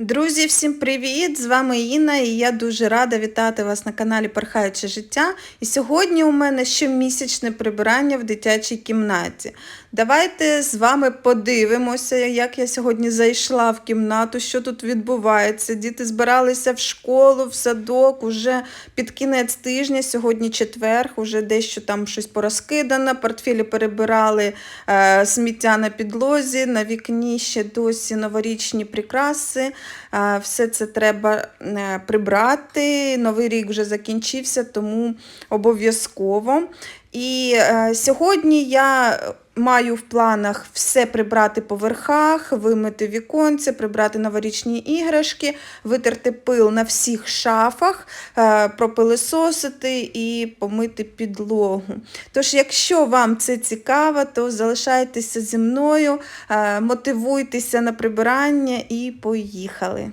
Друзі, всім привіт! З вами Інна і я дуже рада вітати вас на каналі Пархаюче життя. І сьогодні у мене щомісячне прибирання в дитячій кімнаті. Давайте з вами подивимося, як я сьогодні зайшла в кімнату, що тут відбувається. Діти збиралися в школу, в садок, уже під кінець тижня, сьогодні четвер, уже дещо там щось порозкидано, портфелі перебирали е, сміття на підлозі, на вікні ще досі новорічні прикраси. Все це треба е, прибрати. Новий рік вже закінчився, тому обов'язково. І е, сьогодні я маю в планах все прибрати по верхах, вимити віконце, прибрати новорічні іграшки, витерти пил на всіх шафах, е, пропилисосити і помити підлогу. Тож, якщо вам це цікаво, то залишайтеся зі мною, е, мотивуйтеся на прибирання і поїхали.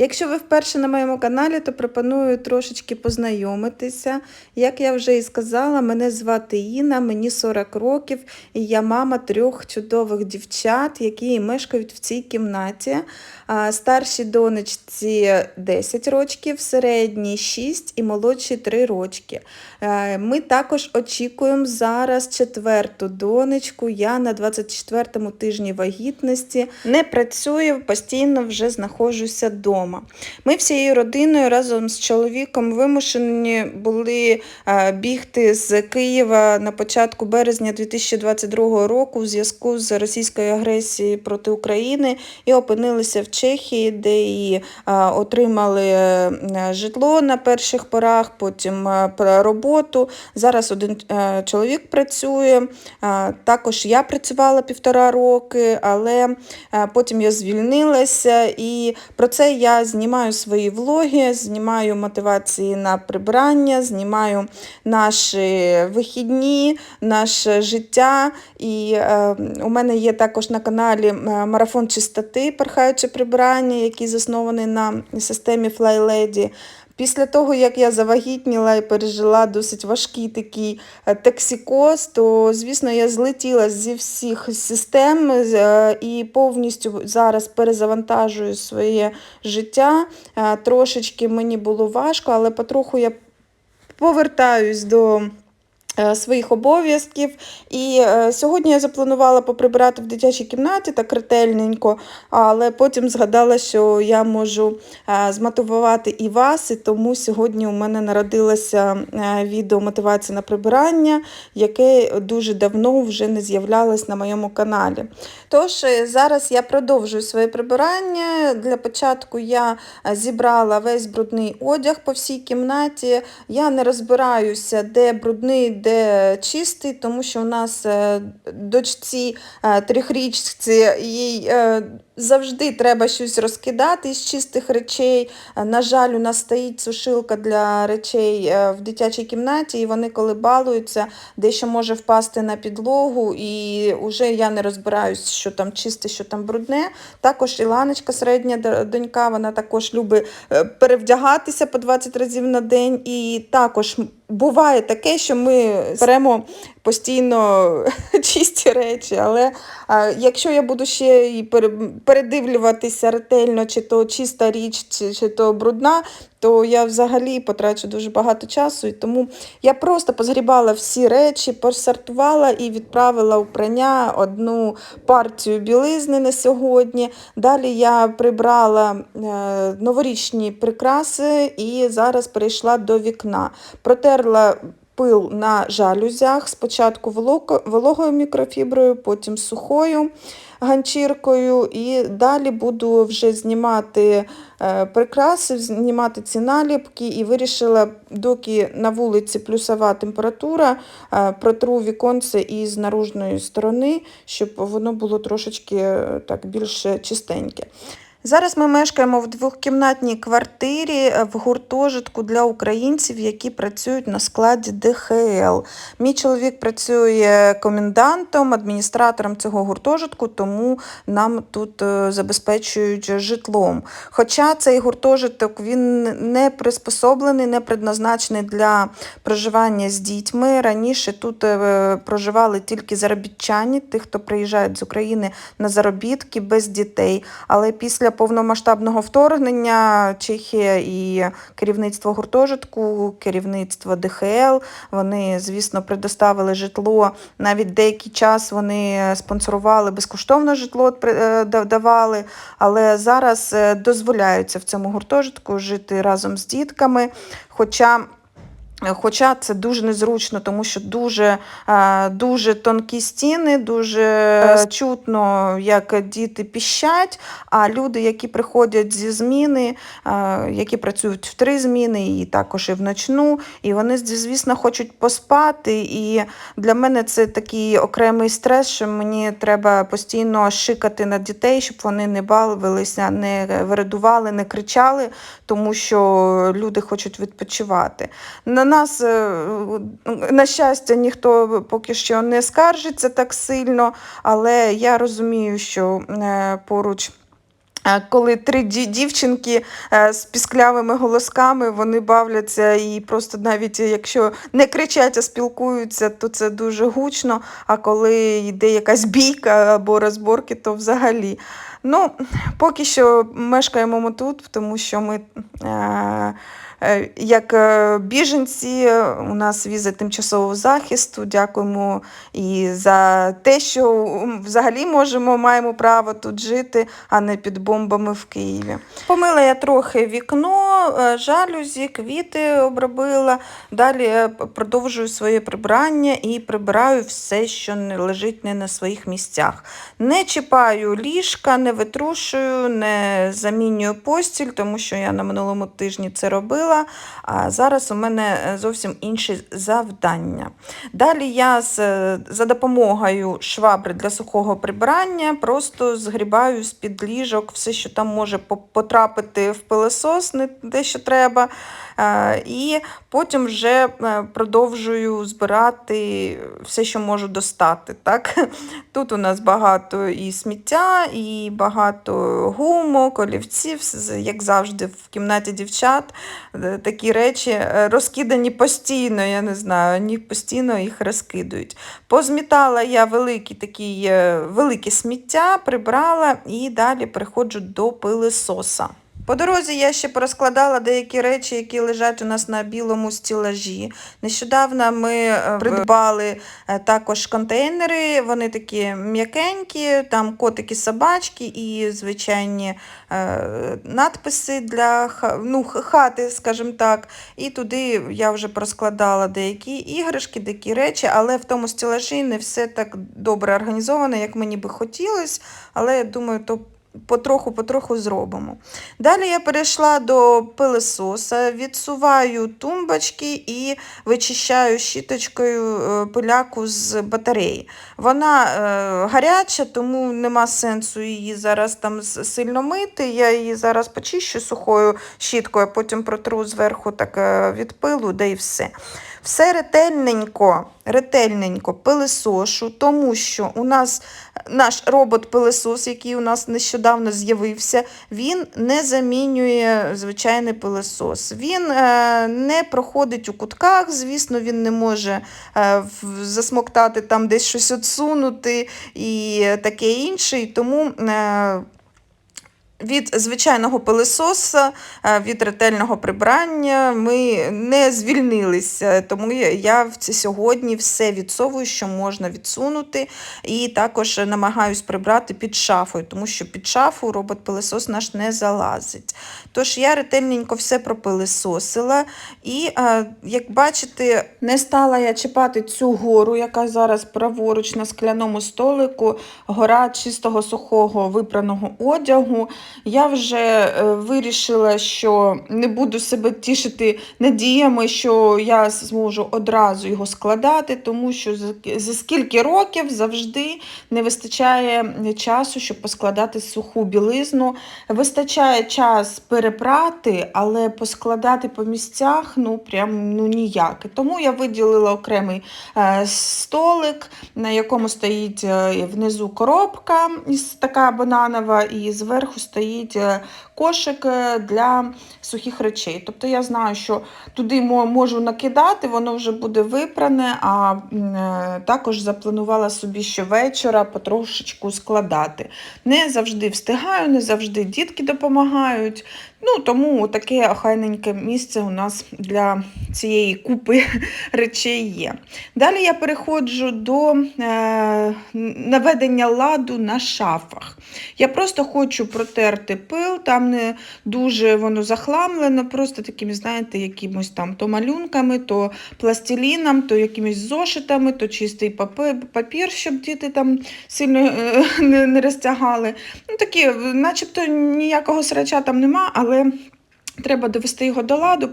Якщо ви вперше на моєму каналі, то пропоную трошечки познайомитися. Як я вже і сказала, мене звати Інна, мені 40 років, і я мама трьох чудових дівчат, які мешкають в цій кімнаті. Старшій донечці 10 років, середній 6 і молодшій 3 рочки. Е, Ми також очікуємо зараз четверту донечку. Я на 24-му тижні вагітності не працюю, постійно вже знаходжуся вдома. Ми всією родиною разом з чоловіком вимушені були е, бігти з Києва на початку березня 2022 року у зв'язку з російською агресією проти України і опинилися в Чехії, де і е, отримали е, житло на перших порах, потім роботу. Зараз один чоловік працює. Також я працювала півтора роки, але потім я звільнилася, і про це я знімаю свої влоги, знімаю мотивації на прибирання, знімаю наші вихідні, наше життя. І е, у мене є також на каналі е, марафон чистоти, перхаюче прибирання, який заснований на системі Fly Lady. Після того, як я завагітніла і пережила досить важкий такий таксікоз, токсикоз, то, звісно, я злетіла зі всіх систем е, і повністю зараз перезавантажую своє життя. Е, Трошечки мені було важко, але потроху я повертаюсь до е, своїх обов'язків. І е, сьогодні я запланувала поприбирати в дитячій кімнаті так ретельненько, але потім згадала, що я можу е, змотивувати і вас, і тому сьогодні у мене народилося е, відео мотивація на прибирання, яке дуже давно вже не з'являлось на моєму каналі. Тож е, зараз я продовжую своє прибирання. Для початку я е, зібрала весь брудний одяг по всій кімнаті. Я не розбираюся, де брудний, де чистий, тому що у нас е, дочці е, трьохрічці їй е, завжди треба щось розкидати з чистих речей. Е, На жаль, у нас стоїть сушилка для речей е, в дитячій кімнаті, і вони коли балуються, дещо може впасти на підлогу, і вже я не розбираюсь, що там чисте, що там брудне. Також Іланочка, середня донька, вона також любить е, перевдягатися по 20 разів на день. І також буває таке, що ми беремо постійно чисті речі. Але якщо я буду ще і пере- передивлюватися ретельно, чи то чиста річ, чи, чи то брудна, то я взагалі потрачу дуже багато часу. І тому я просто позгрібала всі речі, посортувала і відправила у прання одну партію білизни на сьогодні. Далі я прибрала е, новорічні прикраси і зараз перейшла до вікна. Протерла пил на жалюзях, спочатку волоко- вологою мікрофіброю, потім сухою ганчіркою, і далі буду вже знімати е, прикраси, знімати ці наліпки, і вирішила, доки на вулиці плюсова температура, е, протру віконце із наружної сторони, щоб воно було трошечки е, так більш чистеньке. Зараз ми мешкаємо в двохкімнатній квартирі е, в гуртожитку для українців, які працюють на складі ДХЛ. Мій чоловік працює комендантом, адміністратором цього гуртожитку, тому нам тут е, забезпечують житлом. Хоча цей гуртожиток він не приспособлений, не предназначений для проживання з дітьми. Раніше тут е, проживали тільки заробітчані, тих, хто приїжджають з України на заробітки без дітей. Але після Після повномасштабного вторгнення Чехія і керівництво гуртожитку, керівництво ДХЛ, вони, звісно, предоставили житло. Навіть деякий час вони спонсорували безкоштовно житло, е, давали, але зараз е, дозволяється в цьому гуртожитку жити разом з дітками. Хоча Хоча це дуже незручно, тому що дуже, е, дуже тонкі стіни, дуже е, чутно, як діти піщать. А люди, які приходять зі зміни, е, які працюють в три зміни, і також і в ночну, і вони, звісно, хочуть поспати. І для мене це такий окремий стрес, що мені треба постійно шикати на дітей, щоб вони не бавилися, не вирадували, не кричали, тому що люди хочуть відпочивати. На нас, е, на щастя, ніхто поки що не скаржиться так сильно, але я розумію, що е, поруч. е, Коли три дівчинки з пісклявими голосками вони бавляться, і просто навіть якщо не кричать, а спілкуються, то це дуже гучно. А коли йде якась бійка або розборки, то взагалі. Ну, поки що мешкаємо ми тут, тому що ми. Е, Як е, біженці, е, у нас віза тимчасового захисту. Дякуємо і за те, що взагалі можемо, маємо право тут жити, а не під бомбами в Києві. Помила я трохи вікно, е, жалюзі, квіти обробила. Далі е, продовжую своє прибрання і прибираю все, що лежить не на своїх місцях. Не чіпаю ліжка, не витрушую, не замінюю постіль, тому що я на минулому тижні це робила. А зараз у мене е, зовсім інші завдання. Далі я з, е, за допомогою швабри для сухого прибирання просто згрібаю з-під ліжок все, що там може потрапити в пилосос, не те, що треба. Е, І потім вже продовжую збирати все, що можу достати. Так? Тут у нас багато і сміття, і багато гумок, олівців, як завжди, в кімнаті дівчат. Е, Такі речі е, розкидані постійно, я не знаю, вони постійно їх розкидують. Позмітала я великі такі, е, велике сміття, прибрала і далі приходжу до пилисоса. По дорозі я ще порозкладала деякі речі, які лежать у нас на білому стілажі. Нещодавно ми е, придбали е, також контейнери, вони такі м'якенькі, там котики, собачки і звичайні е, надписи для ну, хати, скажімо так. І туди я вже проскладала деякі іграшки, деякі речі, але в тому стелажі не все так добре організовано, як мені би хотілося. Але я думаю, то потроху-потроху зробимо. Далі я перейшла до пилисоса, відсуваю тумбочки і вичищаю щіточкою е, пиляку з батареї. Вона е, гаряча, тому нема сенсу її зараз там сильно мити. Я її зараз почищу сухою щіткою, а потім протру зверху так е, від пилу, да і все. Все ретельненько, ретельненько пилисошу, тому що у нас наш робот-пилисос, який у нас нещодавно з'явився, він не замінює звичайний пилисос. Він е, не проходить у кутках, звісно, він не може е, засмоктати там десь щось відсунути і таке інше. І тому е, від звичайного пилисоса, е, від ретельного прибрання ми не звільнилися, тому я- в сьогодні все відсовую, що можна відсунути, і також намагаюсь прибрати під шафою, тому що під шафу робот-пилисос наш не залазить. Тож я ретельненько все пропилисосила, і, е, як бачите, не стала я чіпати цю гору, яка зараз праворуч на скляному столику, гора чистого сухого випраного одягу. Я вже е, вирішила, що не буду себе тішити надіями, що я зможу одразу його складати, тому що за, скільки років завжди не вистачає часу, щоб поскладати суху білизну. Вистачає час перепрати, але поскладати по місцях ну прям ну ніяк. Тому я виділила окремий е, столик, на якому стоїть е, внизу коробка така бананова, і зверху стоїть стоїть е, кошик е, для сухих речей. Тобто я знаю, що туди можу накидати, воно вже буде випране, а е, також запланувала собі щовечора потрошечку складати. Не завжди встигаю, не завжди дітки допомагають. Ну, тому таке охайненьке місце у нас для цієї купи речей є. Далі я переходжу до е, наведення ладу на шафах. Я просто хочу протерти пил, там не дуже воно захламлено, просто такими, знаєте, якимось там то малюнками, то пластиліном, то якимись зошитами, то чистий папір, щоб діти там сильно е, не розтягали. Ну, такі, начебто ніякого срача там нема, але треба довести його до ладу,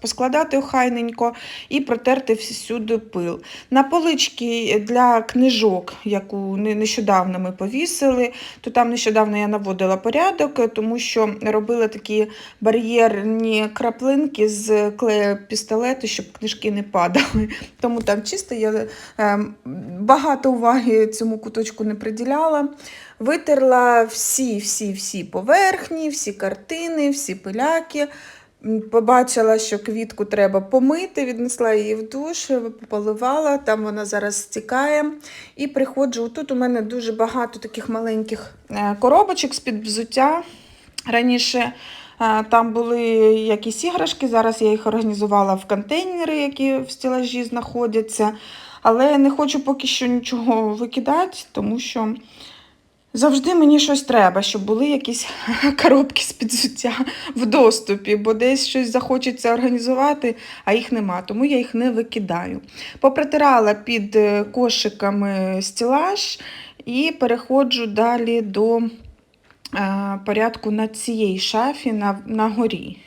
поскладати охайненько і протерти всюди пил. На полички для книжок, яку нещодавно ми повісили, то там нещодавно я наводила порядок, тому що робила такі бар'єрні краплинки з клею пістолету, щоб книжки не падали. Тому там чисто я е, багато уваги цьому куточку не приділяла. Витерла всі, всі, всі поверхні, всі картини, всі пиляки. Побачила, що квітку треба помити, віднесла її в душ, поливала, там вона зараз стікає. І приходжу. Тут у мене дуже багато таких маленьких е, коробочок з-під взуття. Раніше е, там були якісь іграшки, зараз я їх організувала в контейнери, які в стелажі знаходяться. Але не хочу поки що нічого викидати, тому що завжди мені щось треба, щоб були якісь коробки з підзуття в доступі, бо десь щось захочеться організувати, а їх нема, тому я їх не викидаю. Попритирала під е, кошиками стілаж і переходжу далі до е, порядку на цієї шафі на, на горі.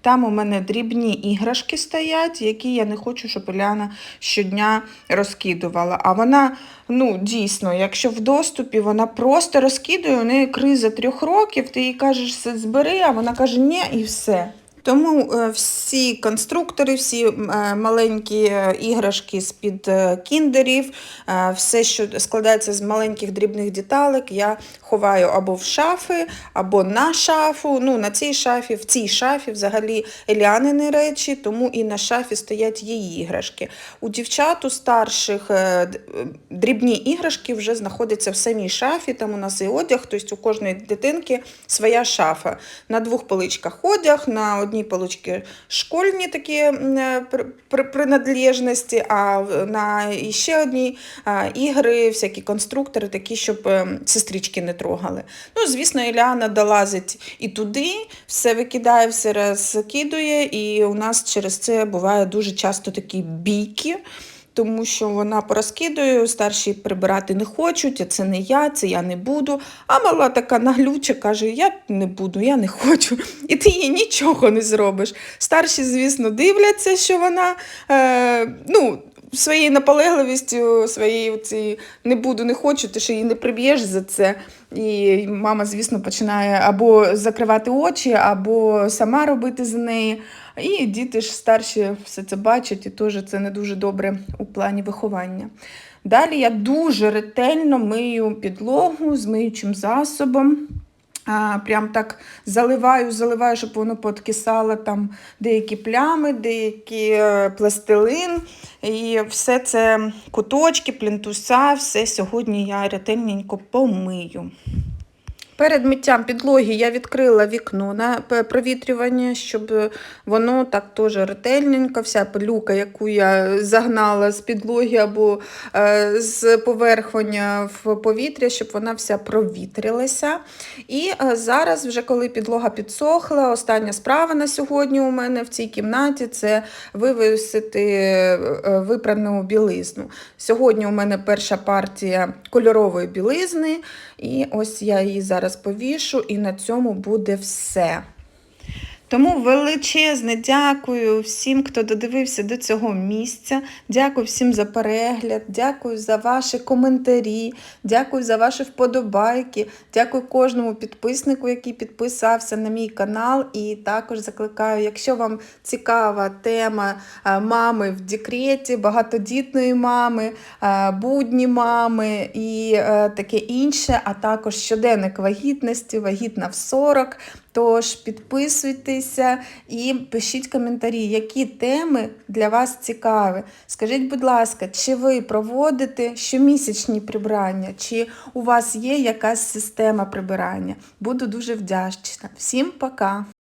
Там у мене дрібні іграшки стоять, які я не хочу, щоб Уляна щодня розкидувала. А вона, ну, дійсно, якщо в доступі, вона просто розкидує, у неї криза трьох років, ти їй кажеш, збери, а вона каже, ні, і все. Тому е, всі конструктори, всі е, маленькі е, іграшки з-під кіндерів, все, що складається з маленьких дрібних деталек, я ховаю або в шафи, або на шафу. Ну, на цій шафі, в цій шафі взагалі Еліанини речі, тому і на шафі стоять її іграшки. У дівчат, у старших дрібні іграшки вже знаходяться в самій шафі, там у нас і одяг, тобто у кожної дитинки своя шафа. На двох поличках одяг, на одній поличці школьні такі е, при- при- принадлежності, а на ще одній ігри, всякі конструктори, такі, щоб е, сестрички не трогали. Ну, звісно, Іляна долазить і туди, все викидає, все розкидує, і у нас через це буває дуже часто такі бійки. Тому що вона порозкидує, старші прибирати не хочуть, а це не я, це я не буду. А мала така наглюча каже: Я не буду, я не хочу. І ти їй нічого не зробиш. Старші, звісно, дивляться, що вона е, ну, своєю наполегливістю, своєю цією не буду, не хочу, ти ж її не приб'єш за це. І мама, звісно, починає або закривати очі, або сама робити за неї. І діти ж старші все це бачать, і теж це не дуже добре у плані виховання. Далі я дуже ретельно мию підлогу з миючим засобом. А, прям так заливаю, заливаю, щоб воно подкисало там деякі плями, деякі е, пластилин. І все це куточки, плінтуса, все сьогодні я ретельненько помию. Перед миттям підлоги я відкрила вікно на провітрювання, щоб воно так теж ретельненько, вся пилюка, яку я загнала з підлоги або е, з поверхня в повітря, щоб вона вся провітрилася. І е, зараз, вже коли підлога підсохла, остання справа на сьогодні у мене в цій кімнаті це вивісити е, випрану білизну. Сьогодні у мене перша партія кольорової білизни, і ось я її зараз повішу, і на цьому буде все. Тому величезне дякую всім, хто додивився до цього місця. Дякую всім за перегляд, дякую за ваші коментарі, дякую за ваші вподобайки, дякую кожному підписнику, який підписався на мій канал. І також закликаю, якщо вам цікава тема е, мами в декреті, багатодітної мами, е, будні мами і е, таке інше, а також щоденник вагітності, вагітна в 40. Тож підписуйтеся і пишіть коментарі, які теми для вас цікаві. Скажіть, будь ласка, чи ви проводите щомісячні прибирання, чи у вас є якась система прибирання? Буду дуже вдячна. Всім пока!